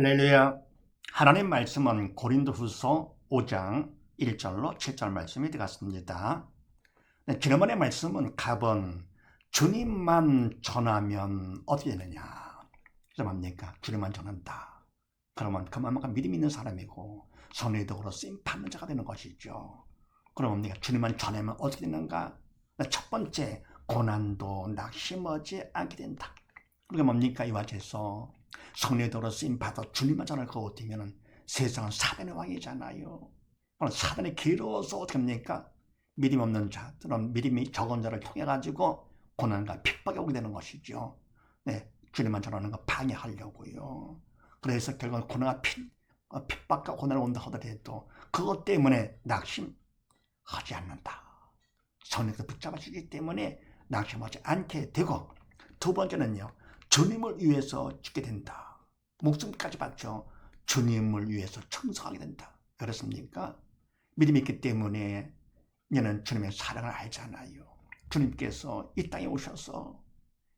할렐루야. 하나님 말씀은 고린도후서 5장 1절로 7절 말씀이 되겠습니다. 네, 지난번의 말씀은 갑은 주님만 전하면 어떻게 되느냐. 그래서 뭡니까? 주님만 전한다. 그러면 그만큼 믿음 있는 사람이고 선의덕으로 쓰임 받는 자가 되는 것이죠. 그럼 뭡니까? 주님만 전하면 어떻게 되는가? 네, 첫 번째, 고난도 낙심하지 않게 된다. 그게 뭡니까? 이와 같아서 성례도로 쓰임 받아 주님만 전할 것 같으면 세상은 사단의 왕이잖아요. 사단이 괴로워서 어떻게 합니까? 믿음 없는 자들은 믿음이 적은 자를 통해 가지고 고난과 핍박이 오게 되는 것이죠. 네, 주님만 전하는 거 방해하려고요. 그래서 결국 고난과 핍, 어, 핍박과 고난을 온다 하더라도 그것 때문에 낙심하지 않는다. 성령께서 붙잡아주기 때문에 낙심하지 않게 되고 두 번째는요. 주님을 위해서 죽게 된다. 목숨까지 바쳐 주님을 위해서 청성하게 된다. 그렇습니까? 믿음이 있기 때문에 얘는 주님의 사랑을 알잖아요. 주님께서 이 땅에 오셔서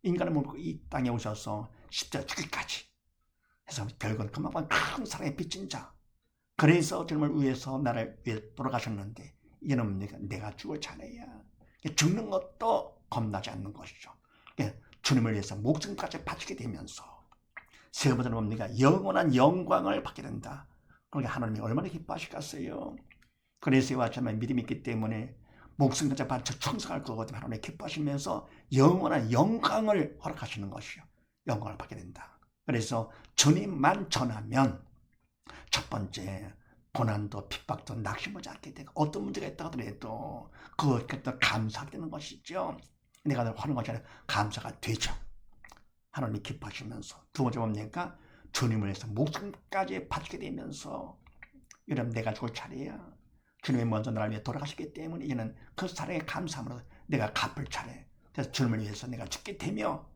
인간을 몰고 이 땅에 오셔서 십자가 죽기까지 해서 결국은 그만큼 큰 사랑에 빚진 자. 그래서 주님을 위해서 나를 위해 돌아가셨는데 뭡니까? 내가 죽을 차례야. 죽는 것도 겁나지 않는 것이죠. 주님을 위해서 목숨까지 바치게 되면서 세 번째는 뭡니까? 영원한 영광을 받게 된다. 그러니까 하나님이 얼마나 기뻐하실까요? 그래서 이와 같이 믿음이 있기 때문에 목숨까지 바쳐 충성할 거거든요. 하나님이 기뻐하시면서 영원한 영광을 허락하시는 것이요. 영광을 받게 된다. 그래서 주님만 전하면 첫 번째 고난도 핍박도 낙심하지 않게 되고 어떤 문제가 있다 하더라도 그것에 또 감사하게 되는 것이죠. 내가 하는 것이 아니라 감사가 되죠. 하나님이 기뻐하시면서 두 번째 뭡니까? 주님을 위해서 목숨까지 바치게 되면서 여러분 내가 죽을 차례야. 주님이 먼저 나를 위해 돌아가셨기 때문에 이제는 그 사랑에 감사함으로 내가 갚을 차례. 그래서 주님을 위해서 내가 죽게 되며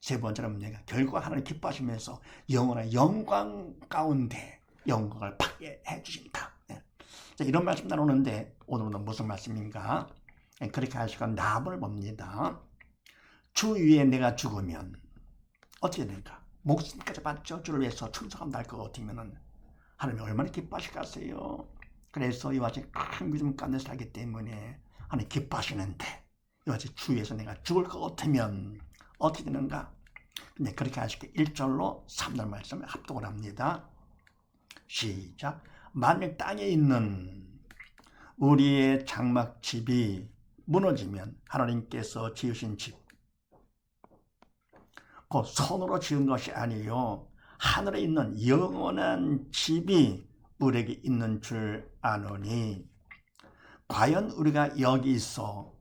세 번째는 내가 결국 하나님 기뻐하시면서 영원한 영광 가운데 영광을 받게 해주신다. 네. 자, 이런 말씀 나누는데 오늘은 무슨 말씀인가? 네, 그렇게 하시고 나무를 봅니다. 주 위에 내가 죽으면 어떻게 될까? 목숨까지 바쳐 주를 위해서 충성함 날것 같으면 하나님이 얼마나 기뻐하실까요? 그래서 이와 같이 큰 믿음 가운데 살기 때문에 하나님 기뻐하시는데 이와 같이 주 위에서 내가 죽을 것 같으면 어떻게 되는가? 근데 그렇게 하시게 1절로 3절 말씀을 합독을 합니다. 시작. 만일 땅에 있는 우리의 장막집이 무너지면 하나님께서 지으신 집, 그 손으로 지은 것이 아니요 하늘에 있는 영원한 집이 우리에게 있는 줄 아노니 과연 우리가 여기 있어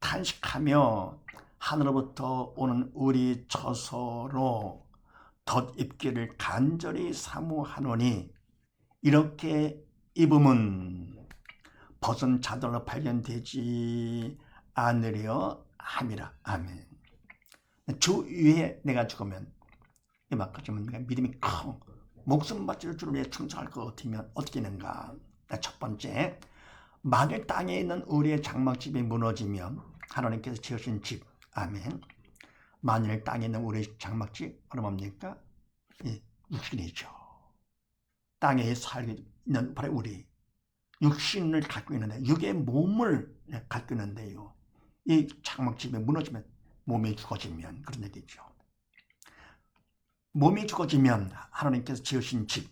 탄식하며 하늘로부터 오는 우리 처소로 덧입기를 간절히 사모하노니 이렇게 입음은 벗은 자들로 발견되지 않으려 함이라. 아멘. 주 위에 내가 죽으면 이만큼 내가 믿음이 큰 목숨 바칠 줄을 위해 충성할 것 같으면 어떻게 되는가? 첫 번째, 만일 땅에 있는 우리의 장막집이 무너지면 하나님께서 지으신 집, 아멘. 만일 땅에 있는 우리의 장막집, 뭡니까? 이 육신이죠. 땅에 살고 있는 바로 우리 육신을 갖고 있는데 육의 몸을 갖고 있는데요. 이 장막집이 무너지면 몸이 죽어지면 그런 얘기죠. 몸이 죽어지면 하나님께서 지으신 집,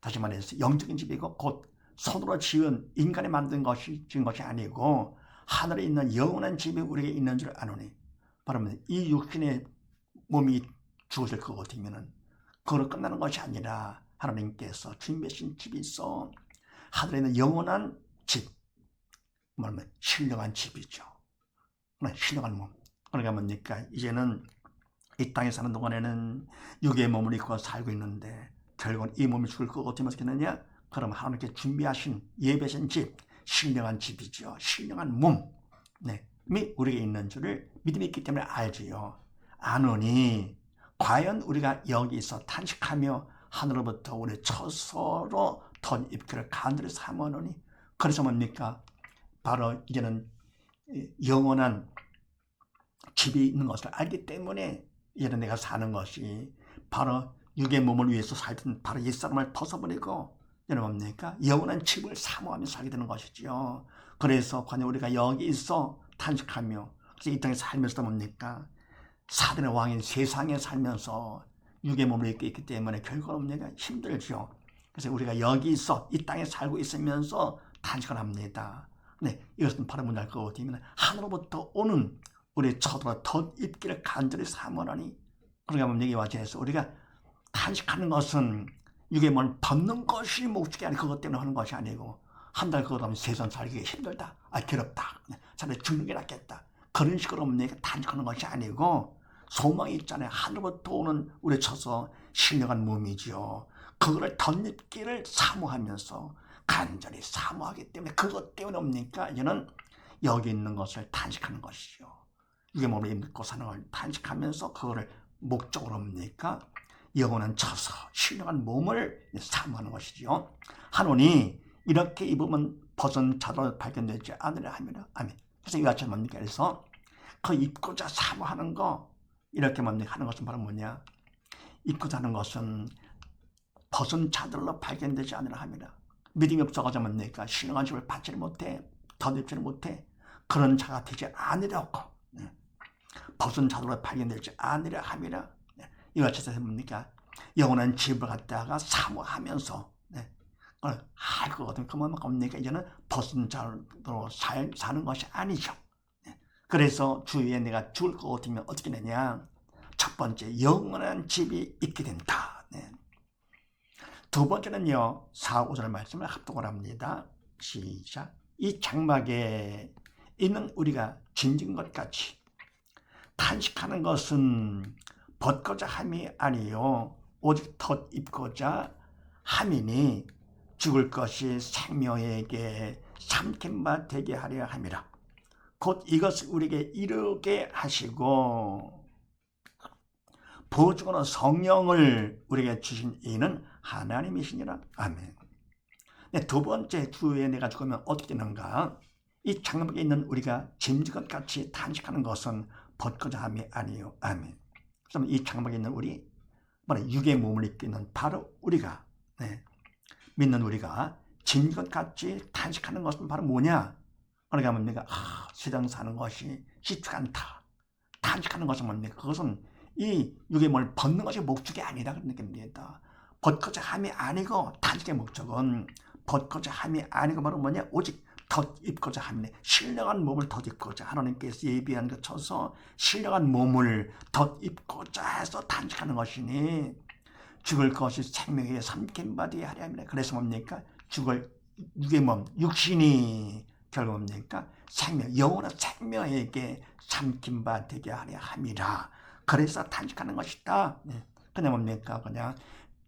다시 말해서 영적인 집이고 곧 손으로 지은 인간이 만든 것이 지은 것이 아니고 하늘에 있는 영원한 집이 우리에게 있는 줄 아노니 바로 이 육신의 몸이 죽어질 것 같으면은 그걸로 끝나는 것이 아니라 하나님께서 준비하신 집이 있어 하늘에 있는 영원한 집 뭐냐면 신령한 집이죠. 신령한 몸. 그러니까 뭡니까? 이제는 이 땅에 사는 동안에는 육의 몸을 입고 살고 있는데 결국은 이 몸이 죽을 것 같으면 어떻게 되느냐? 그럼 하나님께 준비하신 예배신 집, 신령한 집이죠. 신령한 몸. 네. 미 우리에게 있는 줄을 믿음이 있기 때문에 알지요. 아노니 과연 우리가 여기서 탄식하며 하늘로부터 우리 처소로 던 입기를 간절히 사모하노니 그래서 뭡니까? 바로 이제는 영원한 집이 있는 것을 알기 때문에 이제는 내가 사는 것이 바로 육의 몸을 위해서 살던 바로 옛사람을 벗어버리고 여러분 뭡니까? 영원한 집을 사모하며 살게 되는 것이죠. 그래서 과연 우리가 여기 있어 탄식하며 이 땅에 살면서도 뭡니까? 사단의 왕인 세상에 살면서 육의 몸을 입고 있기 때문에 결국은 뭡니까? 힘들죠. 그래서 우리가 여기 있어 이 땅에 살고 있으면서 탄식을 합니다. 네, 이것은 바로 뭐냐 그거면 하늘로부터 오는 우리 처도가 덧입기를 간절히 사모하니. 그러니까 뭐 여기 와서 우리가 탄식하는 것은 육의 몸을 벗는 것이 목적이 아니고 그것 때문에 하는 것이 아니고 한 달 그거 하면 세상 살기 힘들다. 아 괴롭다. 차라리 죽는 게 낫겠다. 그런 식으로 내가 탄식하는 것이 아니고 소망이 있잖아요. 하늘로부터 오는 우리 쳐서 신령한 몸이지요 그거를 덧입기를 사모하면서 간절히 사모하기 때문에 그것 때문에 옵니까 이는 여기 있는 것을 탄식하는 것이죠 육의 몸을 입고 사는 걸 탄식하면서 그거를 목적으로 옵니까 영원한 처서 신령한 몸을 사모하는 것이죠. 하노니 이렇게 입으면 벗은 자도 발견되지 않으려 합니다. 아멘. 그래서 이같이 뭡니까? 그래서 그 입고자 사모하는 거 이렇게 뭡니까? 하는 것은 바로 뭐냐? 입고자 하는 것은 벗은 자들로 발견되지 않으려 합니다. 믿음이 없어가지고 뭡니까? 신령한 집을 받지를 못해, 덧입지를 못해 그런 자가 되지 않으려고 네. 벗은 자들로 발견되지 않으려 함이라 이같이 해서 뭡니까? 영원한 집을 갖다가 사모하면서 네. 그걸 할 거거든. 그만 뭡니까? 이제는 벗은 자로 살, 사는 것이 아니죠. 네. 그래서 주위에 내가 죽을 것 같으면 어떻게 되냐? 첫 번째, 영원한 집이 있게 된다. 네. 두 번째는요, 4, 5절 말씀을 합독을 합니다. 시작. 이 장막에 있는 우리가 진진 것 같이 탄식하는 것은 벗고자 함이 아니요 오직 덧 입고자 함이니 죽을 것이 생명에게 삼킨 바 되게 하려 함이라 곧 이것을 우리에게 이루게 하시고 보증으로 성령을 우리에게 주신 이는 하나님이시니라 아멘 네, 두 번째 주에 내가 죽으면 어떻게 되는가 이 장막에 있는 우리가 짐지것 같이 탄식하는 것은 벗고자 함이 아니요 아멘 그러면 이 장막에 있는 우리, 바로 육의 몸을 입고 있는 바로 우리가, 네, 믿는 우리가 진것 같이 탄식하는 것은 바로 뭐냐? 그러니까 뭡니까? 아, 세상 사는 것이 쉽지 않다. 탄식하는 것은 뭡니까? 그것은 이 육의 몸을 벗는 것이 목적이 아니다. 그런 느낌입니다. 벗고자 함이 아니고 탄식의 목적은 벗고자 함이 아니고 바로 뭐냐? 오직 덧입고자 합니다. 신령한 몸을 덧입고자 하나님께서 예비한 것 쳐서 신령한 몸을 덧입고자 해서 단식하는 것이니 죽을 것이 생명에 삼킨 바디 하려 합니다. 그래서 뭡니까? 죽을 육의 몸, 육신이 결국 뭡니까? 생명, 영원한 생명에게 삼킨 바 되게 하려 함이라. 그래서 단식하는 것이다. 네. 그냥 뭡니까? 그냥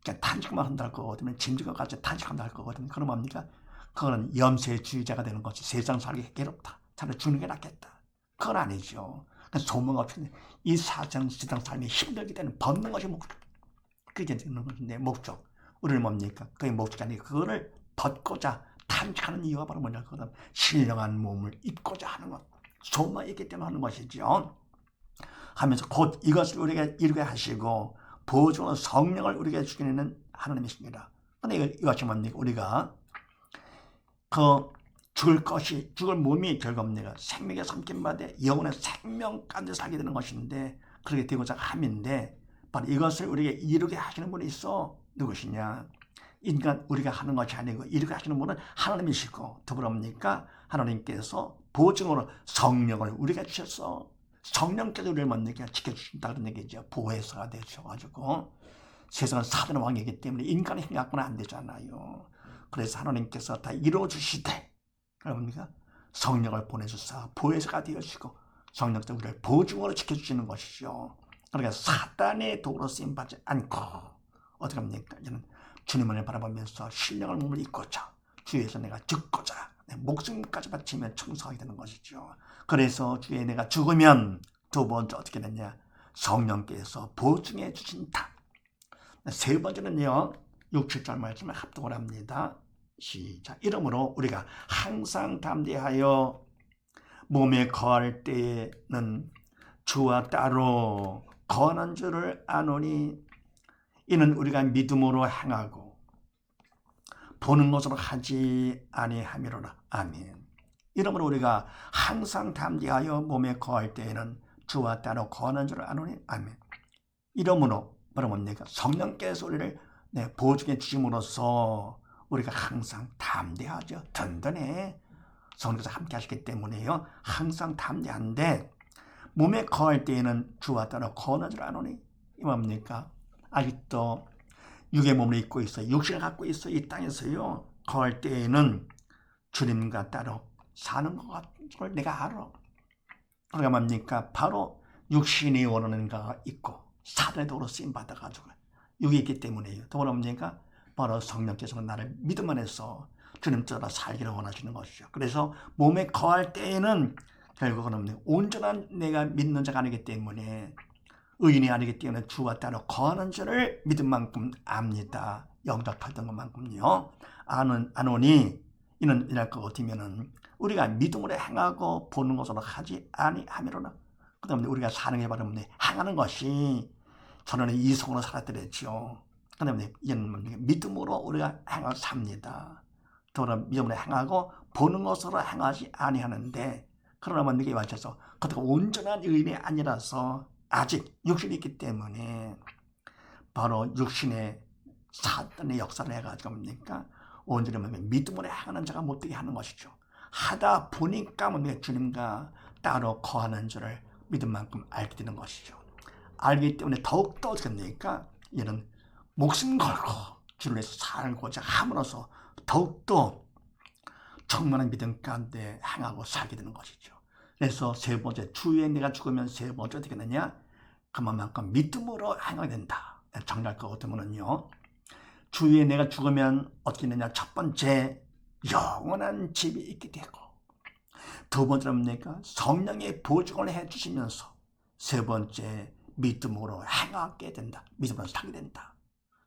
단식만 한다 할 거거든요. 진주가 같이 단식한다 할 거거든요. 그럼 뭡니까? 그거는 염세주의자가 되는 것이 세상 살기 괴롭다. 차라리 죽는 게 낫겠다. 그건 아니죠. 소문 없이 이 사정 세상 삶이 힘들기 때문에 벗는 것이 목적. 그게 되는 것인데 목적. 우리는 뭡니까? 그게 목적이 아니고 그거를 벗고자 탄식하는 이유가 바로 뭐냐? 그거는 신령한 몸을 입고자 하는 것. 소망이 있기 때문에 하는 것이죠. 하면서 곧 이것을 우리가 이루게 하시고 보증으로 성령을 우리에게 주기는 하나님이십니다. 근데 이것이 뭡니까? 우리가 그 죽을 것이 죽을 몸이 생명에 삼킨 바되 영혼의 생명 가운데 살게 되는 것인데 그렇게 되고자 함인데 바로 이것을 우리에게 이루게 하시는 분이 있어 누구시냐 인간 우리가 하는 것이 아니고 이루게 하시는 분은 하나님이시고 더불어니까 하나님께서 보증으로 성령을 우리가 주셔서 성령께서 우리를 만나게 지켜주신다는 얘기죠 보혜사가 되셔가지고 세상은 사단의 왕이기 때문에 인간의 갖고는 안 되잖아요 그래서 하나님께서 다 이루어주시되 그러니까 성령을 보내주사 보혜사가 되어주시고 성령도 우리를 보증으로 지켜주시는 것이죠. 그러니까 사단의 도로 쓰임받지 않고 어떻게 합니까? 이제는 주님을 바라보면서 신령을 몸을 입고자 주에서 내가 죽고자 내 목숨까지 바치며 청소하게 되는 것이죠. 그래서 주에 내가 죽으면 두 번째 어떻게 되냐? 성령께서 보증해 주신다. 세 번째는요. 6, 7절 말씀을 합독을 합니다. 시작. 이러므로 우리가 항상 담대하여 몸에 거할 때에는 주와 따로 거하는 줄을 아노니 이는 우리가 믿음으로 행하고 보는 것으로 하지 아니함이로라. 아멘. 이러므로 우리가 항상 담대하여 몸에 거할 때에는 주와 따로 거하는 줄 아노니 아멘. 이러므로 여러분 내가 성령께서 우리를 네, 보증해 주심으로써 우리가 항상 담대하죠. 든든해. 성령께서 함께 하시기 때문에요. 항상 담대한데 몸에 거할 때에는 주와 따로 거하는 줄 아노니 이 뭡니까? 아직도 육의 몸을 입고 있어 육신을 갖고 있어 이 땅에서요. 거할 때에는 주님과 따로 사는 것을 내가 알아. 그러니까 뭡니까? 바로 육신이 원하는 가가 있고 사단의 도로 쓰임 받아가지고 육이 있기 때문에요. 또 뭡니까? 바로 성령께서 나를 믿음 안에서 주님 따라 살기를 원하시는 것이죠. 그래서 몸에 거할 때에는 결국은 없는 온전한 내가 믿는 자가 아니기 때문에 의인이 아니기 때문에 주와 따로 거하는 줄을 믿은 만큼 압니다. 영접하던 것만큼요. 아는 아노니 이는 이날 것 같으면은 우리가 믿음으로 행하고 보는 것으로 하지 아니하미로나. 그다음에 우리가 사는 게 바로 뭐냐? 행하는 것이 전에는 이성으로 살았더랬지요. 그다음에 이제는 믿음으로 우리가 행하고 삽니다. 더러 믿음으로 행하고 보는 것으로 행하지 아니하는데 그러나 만약에 맞춰서 그것가 온전한 의인이 아니라서 아직 육신이 있기 때문에 바로 육신의 사단의 역사를 해가지고 뭡니까? 온전히 보면 믿음으로 행하는 자가 못되게 하는 것이죠. 하다 보니까 뭡니까? 주님과 따로 거하는 줄을 믿은 만큼 알게 되는 것이죠. 알기 때문에 더욱더 어떻게 됩니까? 이는 목숨 걸고 주를 살고자 함으로써 더욱더 충만한 믿음 가운데 행하고 살게 되는 것이죠. 그래서 세 번째 주에 내가 죽으면 세 번째 어떻게 되느냐? 그만큼 믿음으로 행하게 된다. 정리할 것 같으면요. 주에 내가 죽으면 어떻게 되느냐? 첫 번째 영원한 집이 있게 되고 두 번째는 뭡니까? 성령의 보증을 해주시면서 세 번째 믿음으로 행하게 된다. 믿음으로 살게 된다.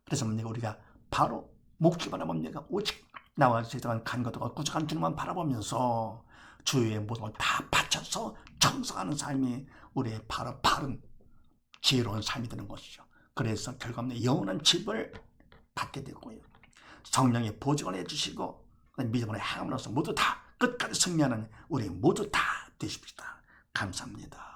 그래서 뭡니까? 우리가 바로 목숨을 뭡니까? 오직 나와 세상을 간 것도 꾸준한 주님만 바라보면서 주의 모든 걸다 바쳐서 청성하는 삶이 우리의 바로 바른 지혜로운 삶이 되는 것이죠. 그래서 결과는 영원한 집을 받게 되고요. 성령의 보증을 해주시고 믿음으로 행함으로써 모두 다 끝까지 승리하는 우리 모두 다 되십시다. 감사합니다.